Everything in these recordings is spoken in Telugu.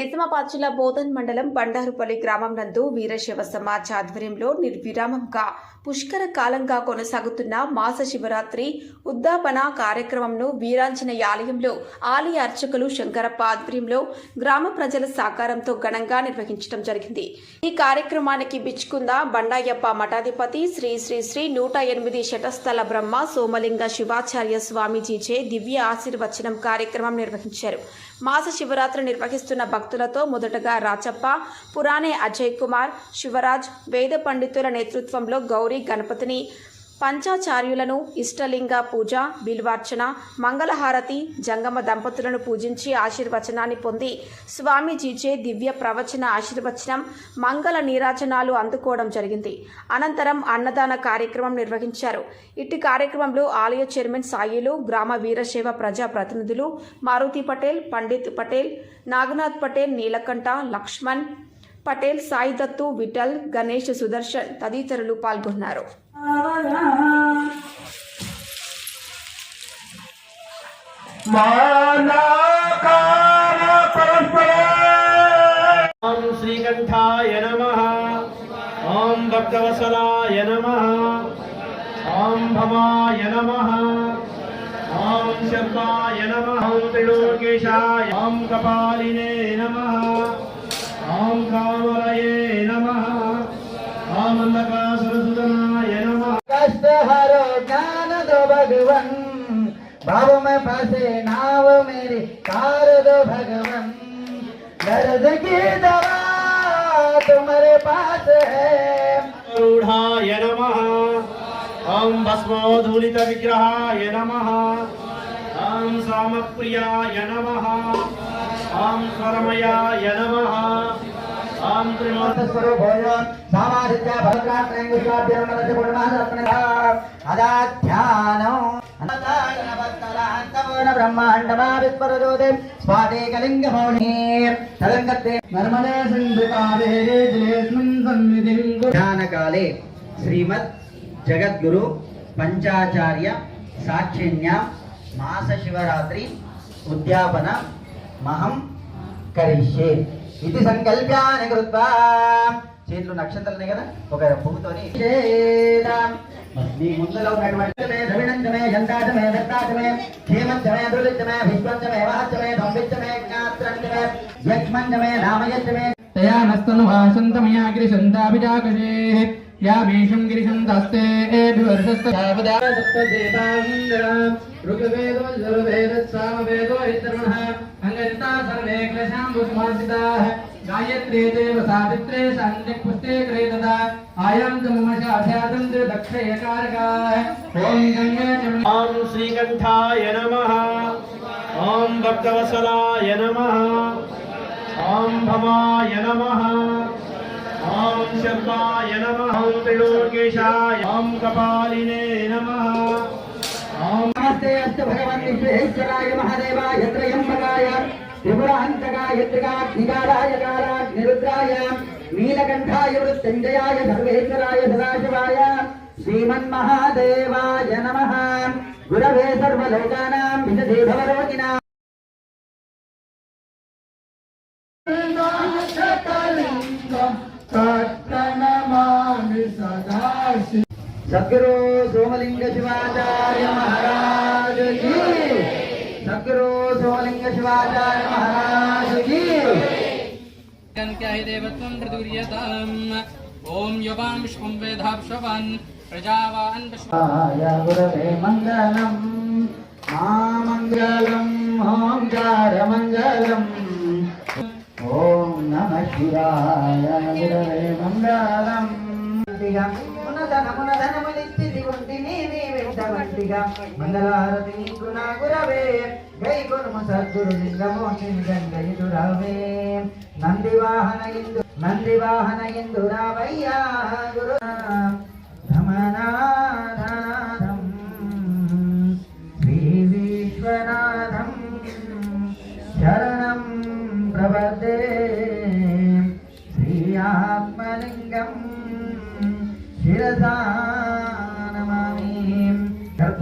నిజామాబాద్ జిల్లా బోధన్ మండలం బండారుపల్లి గ్రామం నందు వీరశైవ సమాజ్ ఆధ్వర్యంలో నిర్విరామంగా పుష్కర కాలంగా కొనసాగుతున్న మాస శివరాత్రి ఉద్దాపన కార్యక్రమంను వీరాంజనేయ ఆలయంలో ఆలయ అర్చకులు శంకరప్ప ఆధ్వర్యంలో గ్రామ ప్రజల సహకారంతో ఘనంగా నిర్వహించడం జరిగింది. ఈ కార్యక్రమానికి బిచ్చుకుంద బండాయప్ప మఠాధిపతి శ్రీ శ్రీ శ్రీ నూట ఎనిమిది శటస్థల బ్రహ్మ సోమలింగ శివాచార్య స్వామీజీచే దివ్య ఆశీర్వచనం కార్యక్రమం నిర్వహించారు. మాస శివరాత్రి నిర్వహిస్తున్న భక్తులతో మొదటగా రాచప్ప పురాణే అజయ్ కుమార్ శివరాజ్ వేద పండితుల నేతృత్వంలో గౌరీ గణపతిని పంచాచార్యులను ఇష్టలింగ పూజ బిల్వార్చన మంగళహారతి జంగమ దంపతులను పూజించి ఆశీర్వచనాన్ని పొంది స్వామీజీచే దివ్య ప్రవచన ఆశీర్వచనం మంగళ నీరాజనాలు అందుకోవడం జరిగింది. అనంతరం అన్నదాన కార్యక్రమం నిర్వహించారు. ఇట్టి కార్యక్రమంలో ఆలయ చైర్మన్ సాయిలు గ్రామ వీరశైవ ప్రజా ప్రతినిధులు మారుతి పటేల్ పండిత్ పటేల్ నాగనాథ్ పటేల్ నీలకంఠ లక్ష్మణ్ పటేల్ సాయిదత్తు విఠల్ గణేష్ సుదర్శన్ తదితరులు పాల్గొన్నారు. శ్రీకంఠాయ నమ ఓం భక్తవసలాయ నమ ఓం భమాయ నమ ఓం శర్మాయ నమ ఓం త్రిలోకేశాయ ఓం కపాలినే నమ ఓం కామరయే నమ ఓం అంధకాసురసుతనాయ कष्ट हरो ज्ञान दो भगवन भाव में फंसे नाव मेरी कार दो भगवन। दर्द की दवा तुम्हारे पास है। रूढाय नमः। ॐ भस्मोधूलितविग्रहाय नमः। ॐ सामप्रियाय नमः। ॐ स्वरमयाय नमः। ధ్యానకాలే శ్రీమద్ జగద్గురు పంచాచార్య సాక్షిణ్య మాస శివరాత్రి ఉద్యాపన మహం కరిష్యే. ఇది సంకల్ప్యాన్ని కృత్వా. చేతులు నక్షత్రాలనే కదా ఒక పువ్వుతోని. మీ ముందులో ఉన్నటువంటి ద్రవిణంజమే జంతాజమే దత్తాజమే హేమంజమే దృలిజమే విశ్వంజమే వాహజమే దంభిజమే జ్ఞాత్రంజమే యక్ష్మంజమే రామయజమే తయా నస్తను వాసంతమయా గిరిశంతాభిజాకృషే యామేషం గిరిశంతస్తే ఏభివర్షస్తావదా సప్తదేవాంగరాం ఋగ్వేదో యజుర్వేదో సామవేదో ఇతరుణ अङ्गन्ता सर्वे क्लेशाम्बुसमासिताः गायत्रे देव सावित्रे सान्ध्यपुष्टे क्रेतदा आयां च मम शाध्यातन्त्रे दक्षयकारकाः ॐ गङ्गे च ॐ श्रीकण्ठाय नमः। ॐ भक्तवसलाय नमः। ॐ भमाय नमः। ॐ शर्माय नमः। ॐ त्रिलोकेशाय। ॐ कपालिने नमः। ॐ नमस्ते अस्तु भगवन् विश्वेश्वराय महादेवाय त्रयम्बकाय త్రిపురాంతకాయత్రికాయ నీలకంఠాయ మృత్యుంజయాయ సర్వేశ్వరాయ సదాశివాయ శ్రీమన్మహాదేవాయ నమ గురవే సర్వలోకానాం విశదే భవరోగిణా సద్గురు సోమలింగ శివాచార్య మహా क्या हि देवत्वं प्रदुर्यताम् ॐ युवां विश्वं वेधाप्षवान् प्रजावान् गुरवे मङ्गलम् मा मङ्गलम् होङ्कारमङ्गलम् ॐ नमः शिवाय गुरवे मङ्गलम् पुनः नमुनधनमनिस्ति దిగుంటి నీవి వెంటవంటిగా మంగళారతి నీకు నా గురవే గై గురుము సద్గురు లింగమో గంగయురావే నంది వాహన ఇందు నంది వాహన ఇందు రావయ్యా గురు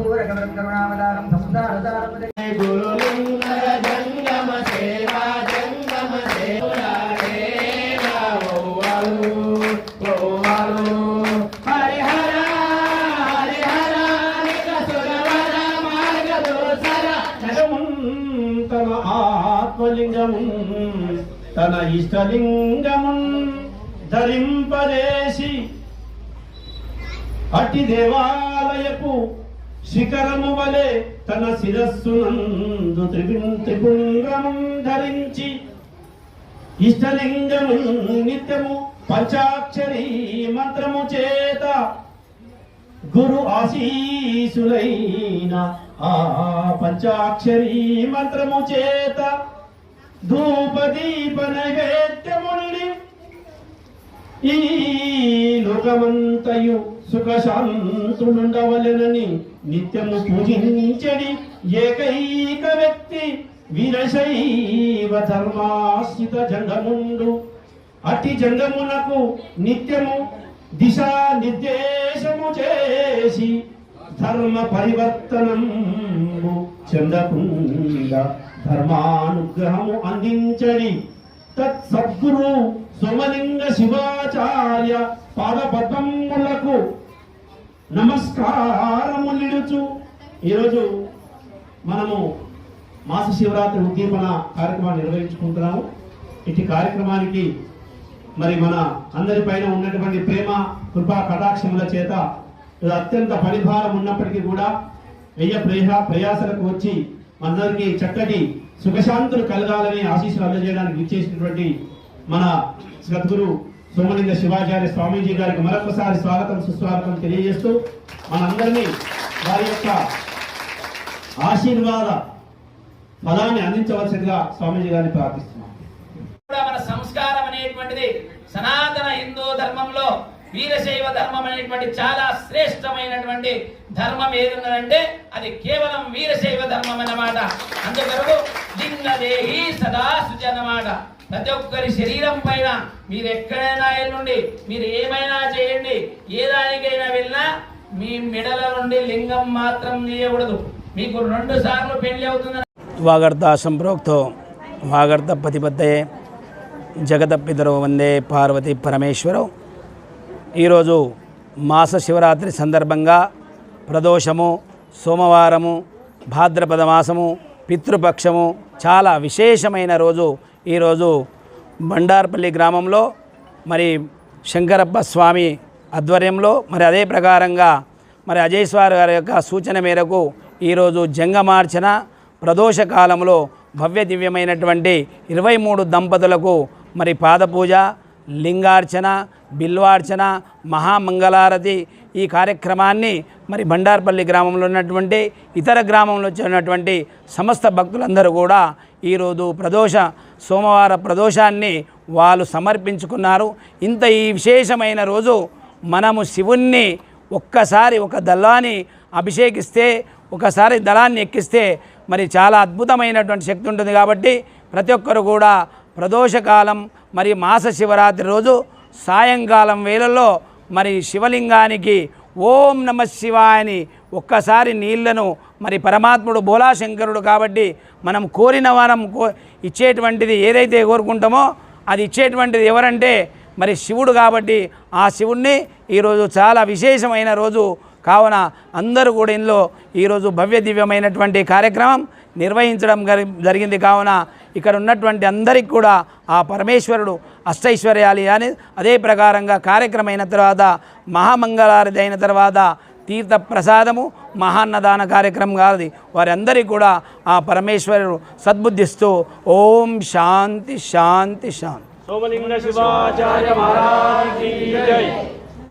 ఘోరకమరం కరుణావతారం సంసారదారం గురులింగ జంగమ సేవా జంగమ సేవా ఆత్మలింగము తన ఇష్టలింగము ధరింపదేసి అట్టి దేవాలయపు శిఖరము వలె తన శిరస్సునందు త్రిపుం త్రిపుంగము ధరించి ఇష్టలింగము నిత్యము పంచాక్షరి మంత్రము చేత గురు ఆశీసులైన ఆ పంచాక్షరి మంత్రము చేత ధూపదీప నైవేద్యముని ఈ లోకమంతయు సుఖశాంతులుండవలెనని నిత్యము పూజించడి ఏకైక వ్యక్తి వీరశైవ ధర్మాశ్రిత జంగముండు. అతి జంగమునకు నిత్యము దిశా నిర్దేశము చేసి ధర్మ పరివర్తనము చెందకుండా ధర్మానుగ్రహము అందించడి తత్సద్గురు సోమలింగ శివాచార్య పాదపద్మములకు నమస్కారములిడుచు. ఈరోజు మనము మాస శివరాత్రి ఉద్దీపన కార్యక్రమాన్ని నిర్వహించుకుంటున్నాము. ఇటు కార్యక్రమానికి మరి మన అందరిపైన ఉన్నటువంటి ప్రేమ కృపా కటాక్షముల చేత ఇది అత్యంత పరిభారం ఉన్నప్పటికీ కూడా వెయ్య ప్రయా ప్రయాసలకు వచ్చి మనందరికీ చక్కటి సుఖశాంతులు కలగాలని ఆశీస్సులు అందజేయడానికి ఇచ్చేసినటువంటి మన సద్గురు సోమలింగ శివాచార్య స్వామీజీ గారికి మరొకసారి స్వాగతం సుస్వాగతం తెలియజేస్తూ మనందరినీ వారి యొక్క ఆశీర్వాద ఫలాన్ని అందించవలసిందిగా స్వామీజీ గారిని ప్రార్థిస్తున్నాం. మన సంస్కారం అనేటువంటిది సనాతన హిందూ ధర్మంలో వీరశైవ ధర్మం అనేటువంటి చాలా శ్రేష్టమైనటువంటి ధర్మం ఏదున్నదంటే అది కేవలం వీరశైవ ధర్మం అన్నమాట. అందుకొరకు లింగదేహి సదా సుజనమాట. ప్రతి ఒక్కరి శరీరం పైన మీరు ఎక్కడైనా వెళ్ళండి మీరు ఏమైనా చేయండి ఏ దానికైనా వెళ్ళినా మీ మెడల నుండి లింగం మాత్రం తీయకూడదు. మీకు రెండు సార్లు పెళ్ళి అవుతుంది వాగర్ధ సంప్రోక్తో వాగర్త పతిపత్తయే జగదప్పితరో వందే పార్వతి పరమేశ్వరం. ఈరోజు మాస శివరాత్రి సందర్భంగా ప్రదోషము సోమవారము భాద్రపద మాసము పితృపక్షము చాలా విశేషమైన రోజు ఈరోజు బండార్పల్లి గ్రామంలో మరి శంకరప్ప స్వామి ఆధ్వర్యంలో మరి అదే ప్రకారంగా మరి అజయ్ స్వామి గారి యొక్క సూచన మేరకు ఈరోజు జంగమార్చన ప్రదోష కాలంలో భవ్య దివ్యమైనటువంటి ఇరవై మూడు దంపతులకు మరి పాదపూజ లింగార్చన బిల్వార్చన మహామంగళారతి ఈ కార్యక్రమాన్ని మరి బండార్పల్లి గ్రామంలో ఉన్నటువంటి ఇతర గ్రామంలో ఉన్నటువంటి సమస్త భక్తులందరూ కూడా ఈరోజు ప్రదోష సోమవార ప్రదోషాన్ని వాళ్ళు సమర్పించుకున్నారు. ఇంత ఈ విశేషమైన రోజు మనము శివుణ్ణి ఒక్కసారి ఒక దళాన్ని అభిషేకిస్తే ఒకసారి దళాన్ని ఎక్కిస్తే మరి చాలా అద్భుతమైనటువంటి శక్తి ఉంటుంది కాబట్టి ప్రతి ఒక్కరు కూడా ప్రదోషకాలం మరి మాస శివరాత్రి రోజు సాయంకాలం వేళల్లో మరి శివలింగానికి ఓం నమ శివాయని ఒక్కసారి నీళ్ళను మరి పరమాత్ముడు భోలాశంకరుడు కాబట్టి మనం కోరిన వరం కో ఇచ్చేటువంటిది ఏదైతే కోరుకుంటామో అది ఇచ్చేటువంటిది ఎవరంటే మరి శివుడు కాబట్టి ఆ శివుణ్ణి ఈరోజు చాలా విశేషమైన రోజు కావున అందరూ కూడా ఇందులో ఈరోజు భవ్య దివ్యమైనటువంటి కార్యక్రమం నిర్వహించడం జరిగింది. కావున ఇక్కడ ఉన్నటువంటి అందరికి కూడా ఆ పరమేశ్వరుడు అష్టైశ్వర్యాలు అని అదే ప్రకారంగా కార్యక్రమం అయిన తర్వాత మహామంగళారతి అయిన తర్వాత తీర్థ ప్రసాదము మహాన్నదాన కార్యక్రమం కాదు వారందరికీ కూడా ఆ పరమేశ్వరుడు సద్బుద్ధిస్తూ ఓం శాంతి శాంతి శాంతి. సోమలింగ శివాచార్య మహారాజ్ జై.